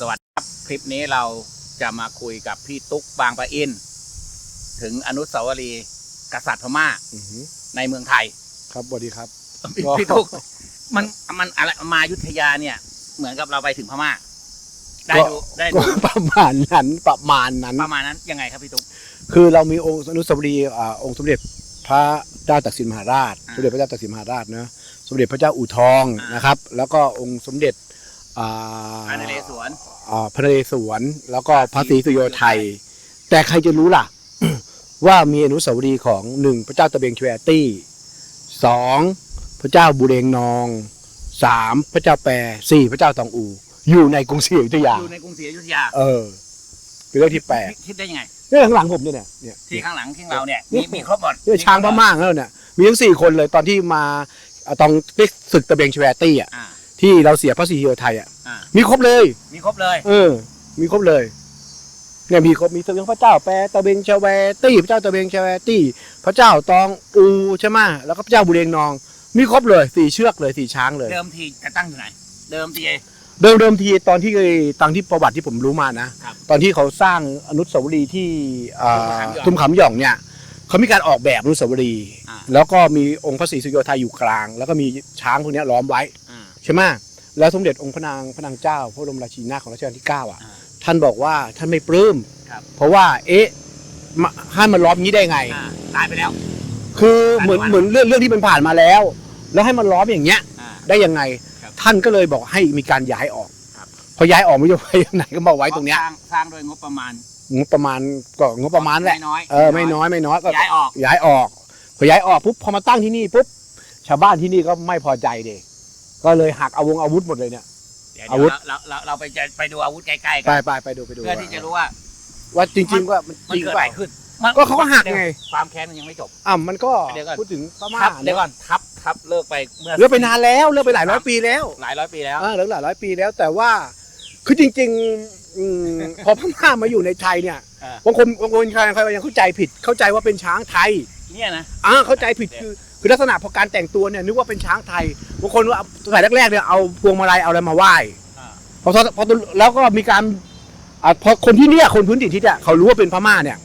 สวัสดีครับ คลิปนี้เราจะมาคุยกับพี่ตุ๊กบางปะอิน ถึงอนุสาวรีย์กษัตริย์พม่าอือหือในเมืองไทย ครับสวัสดีครับ พี่ก็ พี่ตุ๊กมันมันอะไรมาอยุทธยาเนี่ย เหมือนกับเราไปถึงพม่า ได้ดูได้ก็ดูประมาณนั้นประมาณนั้น ประมาณนั้นยังไงครับพี่ตุ๊ก คือเรามีองค์อนุสาวรีย์อ่าองค์สมเด็จพระเจ้าตักสินมหาราช อ่าสมเด็จพระเจ้าตักสินมหาราชนะสมเด็จพระเจ้าอู่ทองอ่านนะครับ แล้วก็องค์สมเด็จ อ่าอันนเรศวรอ่าพระนเรศวรแล้วก็พพระระศรีศรีสุโยสุโยไทไทยยแต่ใครจะรู้ล่ะ ว่ามีอนุสาวรีย์ของหนึ่งพระเจ้าตะเบงชเวตี้สองพระเจ้าบุเรงนองสามพระเจ้าแปรสี่พระเจ้าตองอู อยู่ในกรุงศรีอยุธยา อยู่ในกรุงศรีอยุธยาเออ เป็นเรื่องที่แปลกคิดได้ยังไงเนี่ยข้างหลังผมเนี่ยเนี่ย ที่ข้างหลังที่เราเนี่ยนี่มีมีครบหมดเนี่ยช้างพม่าแล้วเนี่ยมีทั้งสี่คนเลยตอนที่มาอ่าตอนได้ศึกตะเบงชเวตี้อะอ่า ที่เราเสียพระศรีโยไทยอะอ่า มีครบเลย มีครบเลยเออ มีครบเลย เนี่ยมีครบมีทั้งพระเจ้าแปรตะเบงชเวตี้พระเจ้าตะเบงชเวตี้ พระเจ้าตองอูใช่ไหมแล้วก็พระเจ้าบุเรงนอง มีครบเลยสี่เชือกเลยสี่ช้างเลย เดิมทีจะตั้งอยู่ไหน เดิมที เดิมเดิมทีตอนที่ตอนที่ประวัติที่ผมรู้มานะครับตอนที่เขาสร้างอนุสาวรีย์ที่อ่าทุ่ทุ่มมขำขำหหย่ย่อองงเนี่ยเขามีการออกแบบอนุสาวรีย์อ่า แล้วก็มีองค์พระศรีสุโยไทยอยู่กลาง แล้วก็มีช้างพวกเนี้ยล้อมไว้อ่า ใช่ไหมแล้วสมเด็จองค์พระนางพระนางเจ้า พระบรมราชินีนาถของรัชกาลที่ 9 อะ อ่าท่านบอกว่าท่านไม่ปลื้มครับ เพราะว่าเอ๊ะมาให้มันล้อมงี้ได้ไง อ่าตายไปแล้ว คือเหมือนท่านว่า เหมือนเรื่องเรื่องที่มันผ่านมาแล้ว แล้วให้มันล้อมอย่างเงี้ย อ่า ได้ยังไง ครับท่านก็เลยบอกให้มีการย้ายออกครับ พอย้ายออกไม่รู้ไปไหนก็มาไว้ตรงเนี้ยสร้างสร้างโดยงบประมาณงบประมาณก็งบประมาณแหละไม่น้อยเออไม่น้อยไม่น้อยก็ย้ายออกย้ายออกพอย้ายออกปุ๊บพอมาตั้งที่นี่ปุ๊บชาวบ้านที่นี่ก็ไม่พอใจเด็ก ก็เลยหักเอาวงอาวุธหมดเลยเนี่ย เดี๋ยวอาวุธ เราเราเราเราไปจะไปดูอาวุธใกล้ๆไปกันไปไปดูไปดูเพื่อที่จะรู้ว่าว่าจริงๆว่ามันมันจริงเกิดเปอะไรล่าขึ้นมันก็เขาก็หักไงความแค้นมันยังไม่จบ อะมันก็เดี๋ยวก่อน พูดถึงพม่าทับเดี๋ยวก่อนทับทับเลิกไปเมื่อเลิกไปนานแล้วเลิกไปหลายร้อยปีแล้ว หลายร้อยปีแล้วเออเลิกหลายร้อยปีแล้วแต่ว่าคือจริงๆอืม พอพม่ามาอยู่ในไทยเนี่ยอ่า บางคนบางคนใครใครยังเข้าใจผิด เข้าใจว่าเป็นช้างไทยเนี่ยนะ อ่าเข้าใจผิดคือ คือลักษณะพอการแต่งตัวเนี่ยนึกว่าเป็นช้างไทยบางคนว่าสมัยแรกๆเนี่ยเอาพวงมาลัยเอาอะไรมาไหว้อ่าพอพอแล้วก็มีการอ่าพอคนที่เนี่ยคนพื้นถิ่นที่เนี่ยเขารู้ว่าเป็นพม่าเนี่ย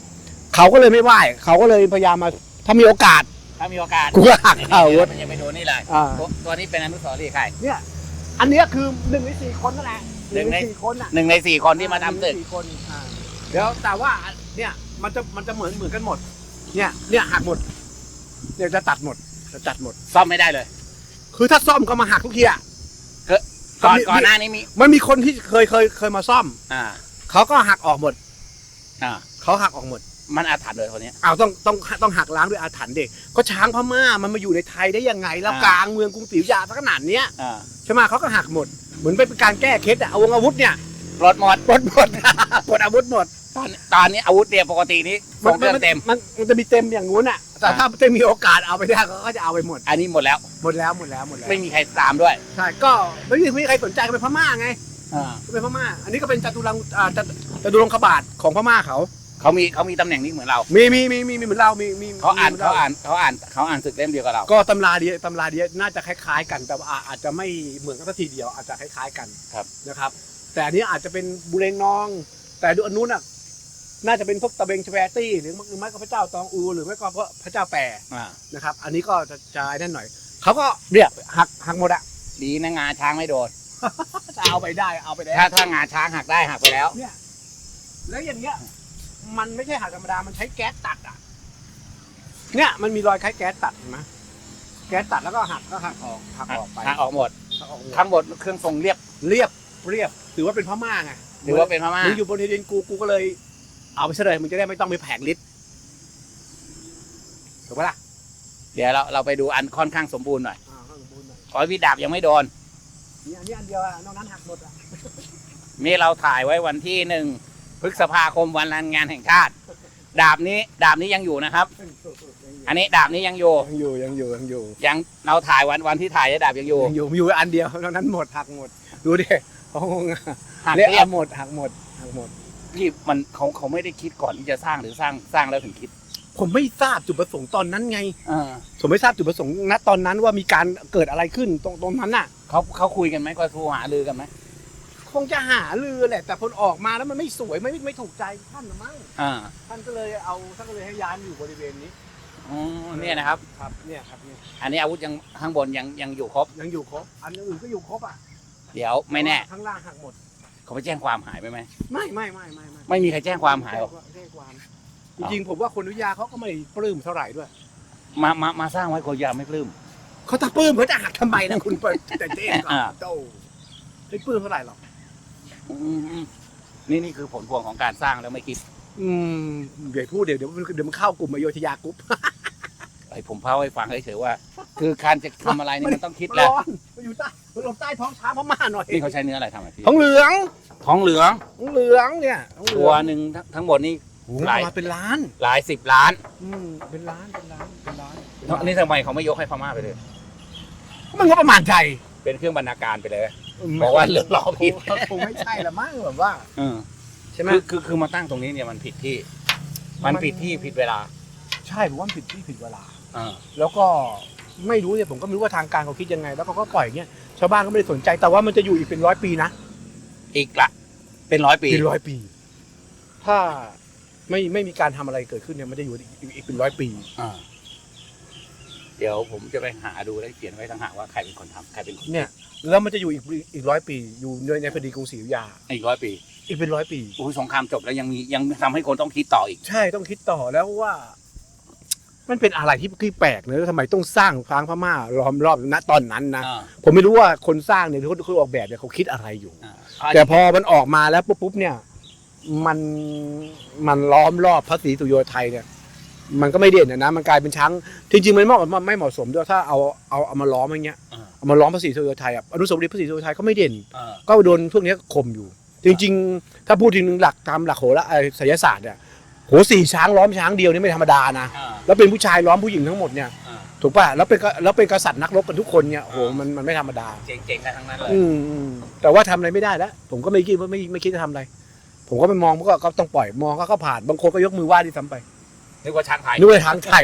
เขาก็เลยไม่ไหว้เขาก็เลยพยายามมาถ้ามีโอกาสถ้ามีโอกาสกูก็หักเอาดี๋ยวมันจะไปดูนี่เลยอ่าตัวตัวนี้เป็นอนุสาวรีย์ใครเนี่ยอันเนี้ยคือหนึ่งในสี่คนนั่นแหละหนึ่งในสี่คนอะหนึ่งในสี่คนที่มาทำตึกหนึ่งในสี่คนอ่าเดี๋ยวแต่ว่าเนี่ยมันจะมันจะเหมือนเหมือนกันหมด เนี่ยเนี่ยหักหมด เนี่ยจะตัดหมดจะตัดหมด ซ่อมไม่ได้เลยคือถ้าซ่อมก็มาหักทุกทีอะ ก่อนมี ก่อนหน้านี้มี มันมีคนที่เคยเคยเคยมาซ่อมอ่า เขาก็หักออกหมดอ่า เขาหักออกหมดมันอาถรรพ์เลยคนเนี้ย อ้าวต้องต้องต้องหักล้างด้วยอาถรรพ์เด็กก็ช้างพม่ามันมาอยู่ในไทยได้ยังไงแล้วอ่า กลางเมืองกรุงศรีอยุธยาซะขนาดเนี้ยอ่าใช่ไหมเขาก็หักหมดเหมือนเป็นการแก้เคล็ดอะเอาวงอาวุธเนี่ยรถหมด ปลดหมด ปลดอาวุธหมดตอนตอนนี้อาวุธเนี่ยปกตินี้ทรงเครื่องเต็ม มันมันจะมีเต็มอย่างงู้นอะ แต่อ่าถ้าจะมีโอกาสเอาไปได้เขาก็จะเอาไปหมด อันนี้หมดแล้ว หมดแล้วหมดแล้วหมดแล้วไม่มีใครตามด้วยใช่ก็ไม่มีไม่มีใครสนใจก็เป็นพม่าไงอ่าก็เป็นพม่า อันนี้ก็เป็นจตุรังอ่าจตุจตุรงคบาทของพม่าเขา เขามีเขามีตำแหน่งนี้เหมือนเรา มีมีมีมีมีเหมือนเรามีมีเขาอ่านมีหมืเขารอ่านเขาอ่านเขาอ่านศึกเล่มเดียวกับเรา ก็ตำราเดียวตำราเดียวน่าจะคล้ายๆ กันแต่ว่าอาจจะไม่เหมือนกันสักทีเดียวอาจจะคล้ายๆกันครับ นะครับ แต่อันนี้อาจจะเป็นบุเรงนอง แต่ดูอันนู้นอะ น่าจะเป็นพวกตะเบงชแวตี้หรือไม่ก็พระเจ้าตองอู หรือไม่ก็พระเจ้าแปรอ่านะครับ อันนี้ก็จะจะไอ้นั่นหน่อย เขาก็เนี่ยหักหักหมดอะ ดีนะงาช้างไม่โดน จะเอาไปได้เอาไปได้ ถ้าถ้างาช้างหักได้หักไปแล้ว เนี่ย แล้วอย่างเงี้ย มันไม่ใช่หักธรรมดา มันใช้แก๊สตัดอะเนี่ย มันมีรอยคล้ายแก๊สตัดเห็นไหมแก๊สตัดแล้วก็หักก็หักออกหักออกไปหักออกหมด หักออกหมดทั้งหมดเครื่องทรงเรียบ เรียบเรียบ ถือว่าเป็นพม่าไงถือว่าเป็นพม่ามึงอยู่บนที่ดินกูกูก็เลย เอาไปซะเลยมึงจะได้ไม่ต้องไปแผงลิตรถูกปะล่ะ เดี๋ยวเราเราไปดูอันค่อนข้างสมบูรณ์หน่อยอ่าข้างบนหน่อยขอให้พี่ดาบยังไม่โดน นี่อันนี้อันเดียวอะนอกนั้นหักหมดอะนี่เราถ่ายไว้วันที่หนึ่งพฤษภาคมวันงานแห่งชาติ ดาบนี้ ดาบนี้ยังอยู่นะครับอันนี้ดาบนี้ยังอยู่ยังอยู่ยังอยู่ยังอยู่ยังเราถ่ายวันวันที่ถ่ายเนี่ยดาบยังอยู่ยังอยู่มีอยู่อันเดียวนอกนั้นหมดหักหมด ดูดิโอ้โหหักเละเรียบเอาหมดหักหมดหักหมด ที่มันเขาเขาไม่ได้คิดก่อนที่จะสร้างหรือสร้างสร้างแล้วถึงคิดผมไม่ทราบจุดประสงค์ตอนนั้นไงเออผมไม่ทราบจุดประสงค์ณตอนนั้นว่ามีการเกิดอะไรขึ้นตรงตรงนั้นน่ะ เขาเขาคุยกันไหมก็ทูหาลือกันไหมคงจะหาเรือแหละ แต่พอออกมาแล้วมันไม่สวยไม่ไม่ถูกใจท่านนะมั้งอ่าท่านก็เลยเอาท่านก็เลยให้ย้ายมาอยู่บริเวณนี้อ๋อเนี่ยนะครับ ครับเนี่ยครับเนี่ยอันนี้อาวุธยังข้างบนยังยังอยู่ครบ ยังอยู่ครบอันอื่นก็อยู่ครบอะเดี๋ยวไม่แน่ ข้างล่างหักหมด เขาไปแจ้งความหายไปไหมไม่ไม่ไม่ไม่ไม่ไม่มีใครแจ้งความหายหรอก แจ้งความจริงๆผมว่าคนอนุญาเขาก็ไม่ปลื้มเท่าไหร่ด้วยมามามาสร้างไว้คนยาไม่ปลื้ม เขาถ้าปลื้มเขาจะหักทำไมนะคุณเปิดแต่เจ๊ก่อนอ่า โตไม่ปลื้มเท่าไหร่หรอกอืมนี่นี่คือผลพวงของการสร้างแล้วไม่คิด อืมเดี๋ยวพูดเดี๋ยวเดี๋ยวมันเดี๋ยวมันเข้ากลุ่มอโยธยากรุ๊ป ไอ้ผมเล่าให้ฟังเฉยๆว่า คือการจะทำอะไรนี่มันต้องคิดมันแหละร้อนมันอยู่ใต้มันหลบใต้ท้องช้างพม่าหน่อยนี่เขาใช้เนื้ออะไรทำอะพี่ท้องเหลืองท้องเหลืองท้องเหลืองเนี่ยท้องเหลืตัวองหนึ่งทั้งทั้งหมดนี่โอ้โหหลาย มาเป็นล้านหลายสิบล้านอืมเป็นล้านเป็นล้านเป็นล้านอันนี้ทำไมเขาไม่ยกให้พม่าไปเลย มันก็ประมาณใจเป็นเครื่องบรรณาการไปเลย บอกว่าเรื่องล้อผิด คงไม่ใช่ละมั้งแบบว่า เออใช่ไหมคือคือคือมาตั้งตรงนี้เนี่ยมันผิดที่ มันมันผิดที่ผิดเวลา ใช่ผมว่ามันผิดที่ผิดเวลา อ่า แล้วก็ไม่รู้เนี่ยผมก็ไม่รู้ว่าทางการเขาคิดยังไง แล้วเขาก็ปล่อยอย่างเงี้ยชาวบ้านก็ไม่ได้สนใจแต่ว่ามันจะอยู่อีกเป็นร้อยปีนะอีกละ เป็นร้อยปี เป็นร้อยปี ถ้าไม่ไม่มีการทำอะไรเกิดขึ้นเนี่ยมันจะอยู่อีกอีกอีกเป็นร้อยปีอ่า เดี๋ยวผมจะไปหาดูแล้วเขียนไว้ต่างหากว่าใครเป็นคนทำใครเป็นคนเนี่ย แล้วมันจะอยู่อีกอีกร้อยปี อยู่ในในพอดีกรุงศรีอยุธยาอีกร้อยปีอีกเป็นร้อยปี อุ้ยสงครามจบแล้วยังมียังทำให้คนต้องคิดต่ออีก ใช่ต้องคิดต่อแล้วว่า มันเป็นอะไรที่ที่แปลกเนอะทำไมต้องสร้างช้างพม่าล้อมรอบณตอนนั้นนะอ่าผมไม่รู้ว่าคนสร้างเนี่ยหรือคนคนออกแบบเนี่ยเขาคิดอะไรอยู่ อ่าแต่พอมันออกมาแล้วปุ๊บปุ๊บเนี่ย มันมันล้อมรอบพระศรีสุโยไทยเนี่ย มันก็ไม่เด่นนะนะมันกลายเป็นช้างจริงๆมันไม่เหมาะไม่เหมาะสมด้วยถ้าเอาเอาเอามาล้อมอย่างเงี้ยอ่าเอามาล้อมพระศรีสุโยไทยอะอนุสาวรีย์พระศรีสุโยไทยก็ไม่เด่น อ่าก็โดนพวกเนี้ยข่มอยู่ จริงๆ ถ้าพูดถึงหลักตามหลักโหราเอ่อไสยศาสตร์เนี่ยโหสี่ช้างล้อมช้างเดียวนี่ไม่ธรรมดานะอ่า แล้วเป็นผู้ชายล้อมผู้หญิงทั้งหมดเนี่ยอ่า ถูกป่ะแล้วเป็นกแล้วเป็นกษัตริย์นักรบกันทุกคนเนี่ยโหมันมันไม่ธรรมดา เจ๋งๆกันทั้งนั้นเลยอืมอืมแต่ว่าทำอะไรไม่ได้แล้วผมก็ไม่คิดว่าไม่ไม่คิดจะทำอะไร ผมก็ไปมองก็ก็ต้องปล่อยมองก็ก็ผ่านบางคนก็ยกมือไหว้ที่ซ้ำไปนึกว่าช้างไทยนึกว่าทางไทย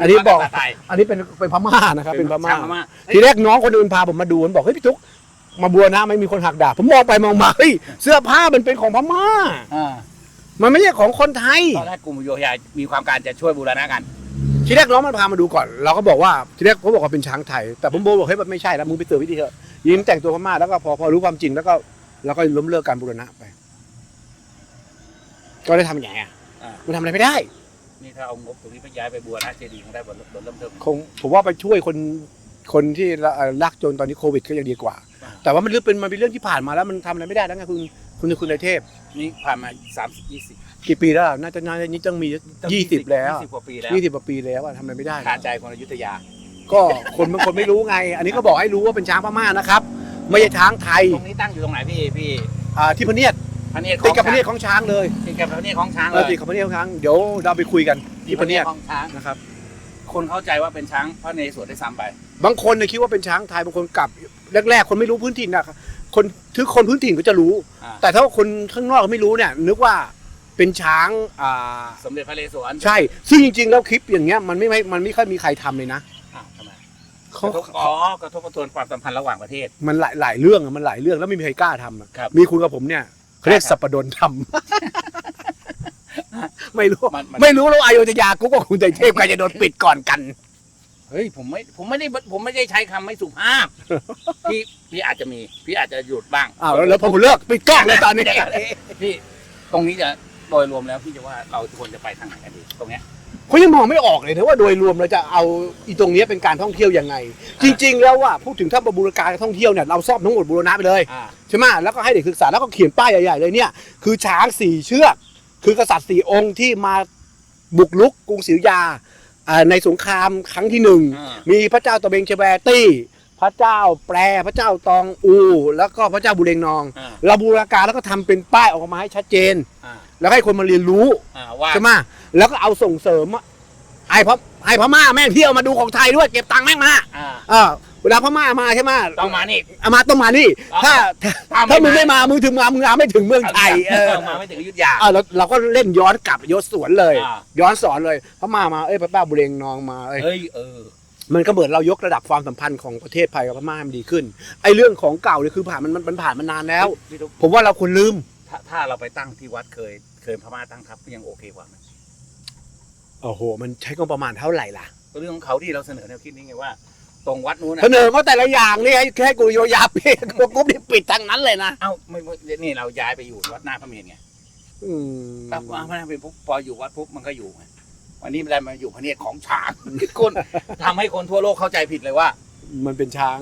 อันนี้บอกนึว่าไทยอันนี้เป็นเป็นพม่านะครับเป็นพม่าช้งพม่าทีแรกน้องคนอื่นพาผมมาดูมันบอกเฮ้ยพี่ตุ๊กมาบัวนะไม่มีคนหักดาบผมมองไปมองมาเฮ้ยเสื้อผ้ามันเป็นของพม่า อ่า มันไม่ใช่ของคนไทย ตอนแรกกลุ่มโยธยามีความการจะช่วยบูรณะกัน ทีแรกน้องมันพามาดูก่อน เราก็บอกว่าทีแรกเขาบอกว่าเป็นช้างไทย แต่ผมบอกเฮ้ยมันไม่ใช่แล้วมึงไปเตือนวิธีเถอะยิ้มแต่งตัวพม่าแล้วก็พอพอรู้ความจริงแล้วก็เราก็ล้มเลิกการบูรณะไป ก็ได้ทำอย่างไงอะอ่ามันทำอะไรไม่ได้ นี่ถ้าเอางบตรงนี้ไปย้ายไปบูรณะเจดีย์คงได้บนบนเริ่มเทิม คงผมว่าไปช่วยคนคนที่เอ่อลากจนตอนนี้โควิดก็ยังดีกว่า อ่า แต่ว่ามันเรื่องเป็นมันเป็นเรื่องที่ผ่านมาแล้วมันทำอะไรไม่ได้แล้วไงคุณ คุณคุณนายเทพนี่ผ่านมาสามสิบยี่สิบกี่ปีแล้วน่าจะน่าจะนี่ต้องมียี่สิบแล้วยี่สิบกว่าปีแล้วยี่สิบกว่าปีแล้วอะทำอะไรไม่ได้ขาดใจคนอยุธยา ก็คนบางคนไม่รู้ไง อันนี้ก็บอกให้รู้ว่าเป็นช้างพม่านะครับ ไม่ใช่ช้างไทยตรงนี้ตั้งอยู่ตรงไหนพี่พี่อ่าที่พะเนียดพระเนียดติดกับพะช้างเนียดของช้างเลยติดกับพระเนียดของช้างเอเลอยติดกับพะเนียดของช้างเดี๋ยวเราไปคุยกันที่พะเนียดของช้างนะครับคนเข้าใจว่าเป็นช้างพระนเรศวรได้ซ้ำไป บางคนเนี่ยคิดว่าเป็นช้างไทยบางคนกลับแรกๆ คนไม่รู้พื้นถิ่นนะ คนถือคนพื้นถิ่นก็จะรู้ อ่า แต่ถ้าคนข้างนอกไม่รู้เนี่ย นึกว่าเป็นช้างอ่าสมเด็จพระนเรศวรใช่ ซึ่งจริงๆแล้วคลิปอย่างเงี้ยมันไม่ไม่มันไม่ค่อยมีใครทำเลยนะอ่าทำไมเขากระทบอ๋อกระทบกระเทือนความสัมพันธ์ระหว่างประเทศ มันหลายหลายเรื่องอะมันหลายเรื่องแล้วไม่มีใครกล้าทำอะครับ มีคุณกับผมเนี่ยเขาเรียกครับสัปปดนทำ ไม่รู้ มันมัน ไม่รู้แล้วอโยธยากูกับคุณใจเทพใครจะโดนปิดก่อนกัน เฮ้ยผมไม่ผมไม่ได้ผมไม่ได้ใช้คำไม่สุภาพ พี่พี่อาจจะมี พี่อาจจะหยุดบ้างอ้าวแล้วแล้วพอผมเลิกปิดกล้องเลยตอนนี้ พี่ตรงนี้จะโดยรวมแล้วพี่จะว่าเราควรจะไปทางไหนกันดีตรงเนี้ย เขายังมองไม่ออกเลยนะว่าโดยรวมเราจะเอาอีตรงเนี้ยเป็นการท่องเที่ยวยังไง จริง ๆ แล้วว่าพูดถึงถ้าบูรณาการท่องเที่ยวเนี่ยเราซ่อมทั้งหมดบูรณะไปเลย อ่า ใช่ไหมแล้วก็ให้เด็กศึกษาแล้วก็เขียนป้ายใหญ่ๆเลยเนี่ย คือช้างสี่เชือก คือกษัตริย์สี่องค์ที่มาบุกรุกกรุงศรีอยุธยา อ่าในสงครามครั้งที่หนึ่งอ่ามีพระเจ้าตะเบงเชแวตี้ พระเจ้าแปรพระเจ้าตองอู แล้วก็พระเจ้าบุเรงนอง อ่าเราบูรณาการแล้วก็ทำเป็นป้ายออกมาให้ชัดเจน อ่าแล้วให้คนมาเรียนรู้อ่าว่า ใช่ไหมแล้วก็เอาส่งเสริมอะไอ้พไอ้พม่าแม่งเที่ยวมาดูของไทยด้วยเก็บตังค์แม่งมาอ่า เออ เวลาพม่ามาใช่ไหมต้องมานี่เอามาต้องมานี่ ถ้าถ้าถ้าไม่ถ้ามึงมาไม่มามึงถึงมามึงมาไม่ถึงเมืองไทยเออต้องมาไม่ถึงอยุธยา เออเราเราก็เล่นย้อนกลับยศสวนเลย อ่า ย้อนสอนเลยพม่ามาเอ้ยพระเจ้าบุเรงนองมาเอ้ย เฮ้ยเออ มันก็เหมือนเรายกระดับความสัมพันธ์ของประเทศไทยกับพม่าให้มันดีขึ้นไอ้เรื่องของเก่าเนี่ยคือผ่านมันมันมันผ่านมานานแล้ว พี่ตุ๊กผมว่าเราควรลืม ถ้าถ้าเราไปตั้งที่วัดเคย เคยพม่าตั้งทัพก็ยังโอเคกว่าไหมโอ้โห มันใช้งบประมาณเท่าไหร่ล่ะ ก็เรื่องของเขาที่เราเสนอแนวคิดนี้ไงว่า ตรงวัดนู้นนะเสนอมาแต่ละอย่างนี่ให้แค่กูโยยาเพ่กรุ๊ปนี่ปิดทางนั้นเลยนะเอ้าไม่ไม่นี่เราย้ายไปอยู่วัดหน้าพระเมรุไงอืมครับพระหน้าพระเมรุปุ๊บพออยู่วัดปุ๊บมันก็อยู่ไงวันนี้มันได้มาอยู่พระเนตรของช้างคนทำให้คนทั่วโลกเข้าใจผิดเลยว่า มันเป็นช้าง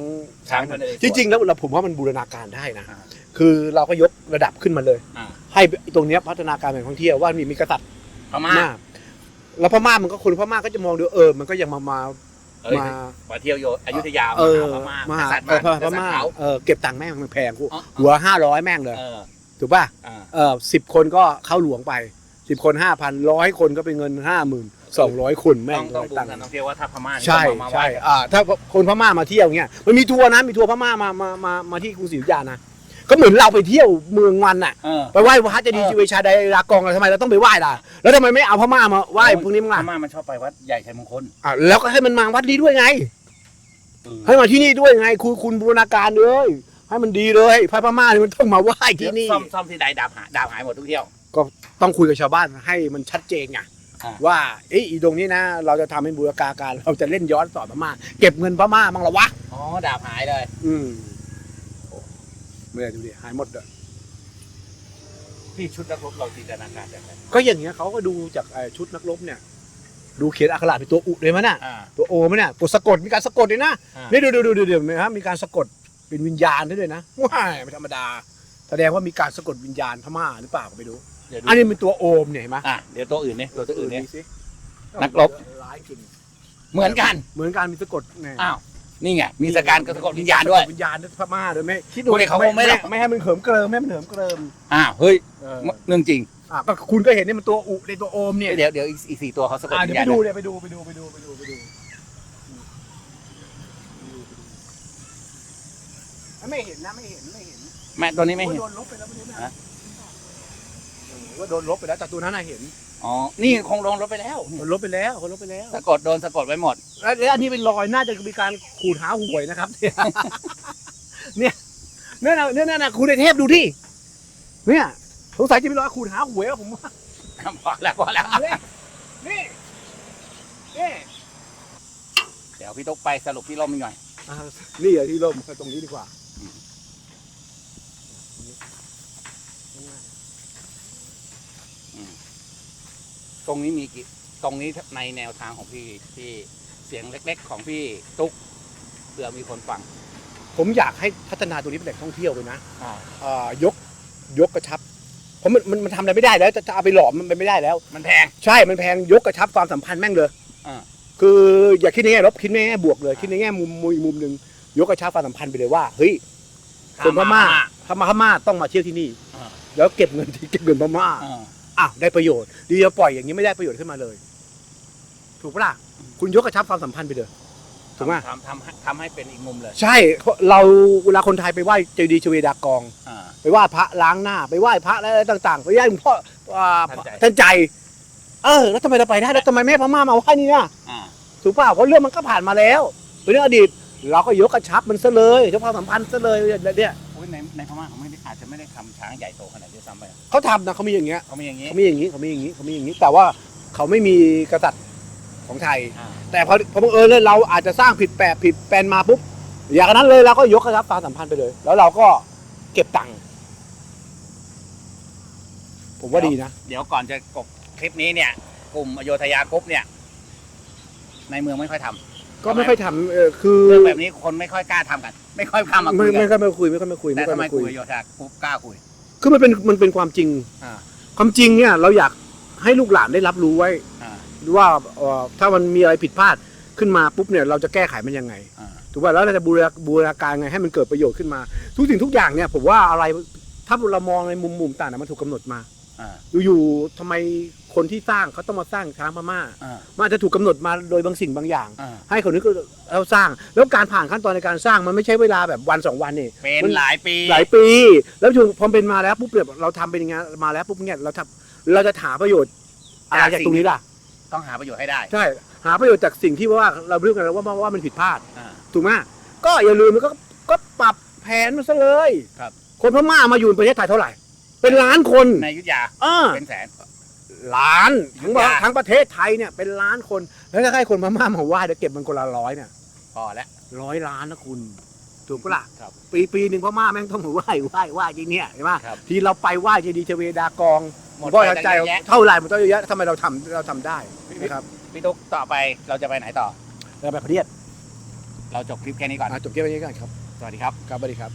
ช้างพระนเรศวจริงๆแล้วเราผมว่ามันบูรณาการได้นะอ่าคือเราก็ยกระดับขึ้นมาเลยอ่าให้ตรงเนี้ยพัฒนาการแหล่งท่องเที่ยวว่ามีมีกษัตริย์พม่ามากแล้วพม่ามันก็คนพม่าก็จะมองดูเออมันก็ยังมามา เอ้ยมา มาเที่ยวโยอยุธยาเอมาอหาพม่ามากหาษัตริย์เออพมากษัตริม่าย์เขา เออเก็บตังค์แม่งมันแพงกูอ๋อ หัวห้าร้อยแม่งเลย เออถูกป่ะอ่าเออสิบคนก็เข้าหลวงไปสิบคนห้าพันร้อยคนก็เป็นเงินห้าหมื่นสองร้อยคนแม่ต้องงต้องดูตังค์การท่องเที่ยวว่าถ้าพม่านี่ใช่ต้องมาไหว้ใช่อ่าถ้าคนพม่ามาเที่ยวเงี้ยมันมีทัวร์นะมีทัวร์พม่ามามามามาที่กรุงศรีอยุธยานะ ก็เหมือนเราไปเที่ยวเมืองมันน่ะ เออ ไปไหว้พระเจดีย์จิเวชาไดรากองอะไรทำไมเราต้องไปไหว้ล่ะ แล้วทำไมไม่เอาพม่ามาไหว้พวกนี้มั้งพล่ะม่ามันชอบไปวัดใหญ่ชัยมงคลอะแล้วก็ให้มันมาวัดนี้ด้วยไง เออให้มาที่นี่ด้วยไง คุณคุณบูรณาการเลยให้มันดีเลยพระพม่านี่มันต้องมาไหว้ที่นี่ซ่อมซ่อมที่ใดดาบหายดาบหายหมดทุกเที่ยว ต้องคุยกับชาวบ้านให้มันชัดเจนไงอ่า ว่าเอ้ยอีตรงนี้นะ เราจะทำให้บูรณาการเราจะเล่นย้อนสอนพม่าเก็บเงินพม่าบ้างละวะ อ๋อดาบหายเลย อืม ไม่ได้ดูดิหายหมดเลยพี่ชุดนักรบเราจินตนาการจากไหนก็อย่างเงี้ยเขาก็ดูจากไอ้ชุดนักรบเนี่ย ดูเขียนอักขระเป็นตัวอุเลยมั้ยน่ะ อ่า ตัวโอมั้ยน่ะกดสะกดมีการสะกดด้วยนะอ่านี่ดูดูดูดูดูไหมครับมีการสะกดเป็นวิญญาณด้วยนะว้ายไม่ธรรมดา แสดงว่ามีการสะกดวิญญาณพม่าหรือเปล่าก็ไม่รู้ เดี๋ยวดูอันนี้เป็นตัวโอมเนี่ยเห็นไหมอะเดี๋ยวตัวอื่นเนี่ยตัวอื่นเนี่ยดูสินักรบ ร้ายจริงเหมือนกัน เหมือนการมีสะกดเนี่ยอ้าว นี่ไงมีสการกสะกดวิญญาณด้วยสะกวิญญาณด้วยพม่าด้วยไม่คิดดูดิเขาคงไม่หรอก ไม่ให้มันเขิมเกริมไม่ให้มันเหิมเกริมอ้าวเฮ้ยเออเรื่องจริง อะก็คุณก็เห็นนี่มันตัวอุในตัวโอมเนี่ยเดี๋ยวเดี๋ยวอีกอีกสี่ตัวเขาสะกดอะวิเดี๋ยญวญาไปณดูด้วยเดี๋ยวไปดูไปดูไปดูไปดูไปดูไม่เห็นนะไม่เห็นไม่เห็นแม่ตัวนี้ไม่เห็นว่าโดนลบไปแล้วไม่รู้นะฮะเออว่าโดนลบไปแล้วแต่ตัวนั้นน่ะเห็น อ๋อ นี่คงลงรถไปแล้วโดนลบไปแล้วคนลบไปแล้ว สะกดโดนสะกดไว้หมด แล้วแล้วอันนี้เป็นรอยน่าจะมีการขูดหาหวยนะครับ เนี่ยเนี่ยเนี่ยเนี่ยเนี่ยเนี่ยคุณไอเทพดูที่เนี่ยสงสัยจะเป็นรอยขูดหาหวยอะผมว่าพอแล้วพอแล้วนี่นี่นี่เดี๋ยวพี่ตุ๊กไปสรุปที่ร่มอีกหน่อย อ่านี่อะที่ร่มตรงนี้ดีกว่า รงนี้มีกี่ตรงนี้ในแนวทางของพี่ที่เสียงเล็ก ๆ ของพี่ตุ๊กเผื่อมีคนฟัง ผมอยากให้พัฒนาตัวนี้เป็นแหล่งท่องเที่ยวเลยนะอ่าอ่ายกยกกระชับเพราะมันมันมันทำอะไรไม่ได้แล้วจะจะเอาไปหลอมมันไปไม่ได้แล้ว มันแพง ใช่มันแพงยกกระชับความสัมพันธ์แม่งเลยอ่า คืออย่าคิดในแง่ลบคิดในแง่บวกเลยคิดในแง่มุมมุมมุมหนึ่งยกกระชับความสัมพันธ์ไปเลยว่าเฮ้ย คนพม่า พม่าพม่าต้องมาเที่ยวที่นี่ อ่าแล้วเก็บเงินที่เก็บเงินพม่า อ่า อ้าวได้ประโยชน์ดีจะปล่อยอย่างนี้ไม่ได้ประโยชน์ขึ้นมาเลย ถูกปะล่ะคุณยกกระชับความสัมพันธ์ไปเลยถูกไหมทำทำให้ทำให้เป็นอีกมุมเลย ใช่เพราะเราเวลาคนไทยไปไหว้เจดีย์ชเวดากอง อ่า ไปไหว้พระล้างหน้า ไปไหว้พระอะไรต่าง ๆ ไปไหว้หลวงพ่ออ่าท่านใจ ท่านใจ เออ แล้วทำไมเราไปได้แล้วทำไมแม่พม่ามาไหว้นี่นะอ่าถูกเปล่าเพราะเรื่องมันก็ผ่านมาแล้วเป็นเรื่องอดีต เราก็ยกกระชับมันซะเลยยกความสัมพันธ์ซะเลยเนี่ยอุ๊ย ในในพม่าเขาไม่ได้อาจจะไม่ได้ทำช้างใหญ่โตขนาดนี้ซ้ำไปเขาทำนะเขามีอย่างเงี้ยเขามีอย่างนี้เขามีอย่างนี้เขามีอย่างนี้เขามีอย่างนี้ แต่ว่าเขาไม่มีกษัตริย์ของไทย อ่าแต่พอพอบังเอิญเลยเราอาจจะสร้างผิดแปลกผิดแปลนมาปุ๊บอย่างนั้นเลยเราก็ยกกระชับความสัมพันธ์ไปเลย แล้วเราก็เก็บตังค์ผมว่าดีนะ เดี๋ยวก่อนจะกบคลิปนี้เนี่ย กลุ่มอโยธยากรุ๊ปเนี่ย ในเมืองไม่ค่อยทำ ก็ไม่ค่อยทำเออคือเรื่องแบบนี้คนไม่ค่อยกล้าทำกัน ไม่ค่อยกล้ามาคุไม่ยกัไม่นค่อยมาคุยไม่ค่อยมาคุยแต่ไม่ค่อยทำไมมากลุ่คุมยอโยธากรุ๊ปกล้าคุยคือมันเป็นมันเป็นความจริง อ่าความจริงเนี่ยเราอยากให้ลูกหลานได้รับรู้ไว้ อ่าว่าเอ่อถ้ามันมีอะไรผิดพลาดขึ้นมาปุ๊บเนี่ยเราจะแก้ไขมันยังไง อ่าถูกป่ะแล้วเราจะบูรณาบูรณาการไงให้มันเกิดประโยชน์ขึ้นมา ทุกสิ่งทุกอย่างเนี่ยผมว่าอะไรถ้าเรามองในมุมมุมต่างๆมันถูกกำหนดมา อ่าอยู่ๆทำไมคนที่สร้างเขาต้องมาสร้างช้างพม่าอ่ามันอาจจะถูกกำหนดมาโดยบางสิ่งบางอย่างอ่าให้คนนี้ก็เราสร้าง แล้วการผ่านขั้นตอนในการสร้างมันไม่ใช่เวลาแบบวันสองวันนี่เป็นมันหลายปีหลายปี แล้วถึงพอเป็นมาแล้วปุ๊บเนี่ยเราทำเป็นยังไงมาแล้วปุ๊บเนี่ยเราทำเราจะหาประโยชน์อะไรจากตรงนี้ล่ะ ต้องหาประโยชน์ให้ได้ใช่หาประโยชน์จากสิ่งที่ว่าเราเรื่องกันว่าว่าว่ามันผิดพลาดอ่าถูกไหมก็อย่าลืมมันก็ก็ปรับแผนมันซะเลยครับคนพม่ามาอยู่ในประเทศไทยเท่าไหร่ เป็นล้านคนในอยุทธยาอ่าเป็นแสน ล้านทั้งอย่าทั้งประเทศไทยเนี่ยเป็นล้านคน แล้วถ้าให้คนพม่ามาไหว้เดี๋ยวเก็บมันคนละร้อยเนี่ยพอแล้วร้อยล้านนะคุณ ถูกปะล่ะครับ ปีปีหนึ่งพม่าแม่งต้องไหว้ไหว้ไหว้ที่เนี่ยเห็นไหมครับ ทีเราไปไหว้เจดีย์เทเวดากองหมดก็ไปใจตั้งเยอะแยะ เท่าไหร่มันต้องเยอะแยะทำไมเราทำเราทำได้นะครับพี่ตุ๊กต่อไปเราจะไปไหนต่อ เราไปประเทศเราจบคลิปแค่นี้ก่อนอะจบเกมไปนี้กันครับ สวัสดีครับ ครับสวัสดีครับ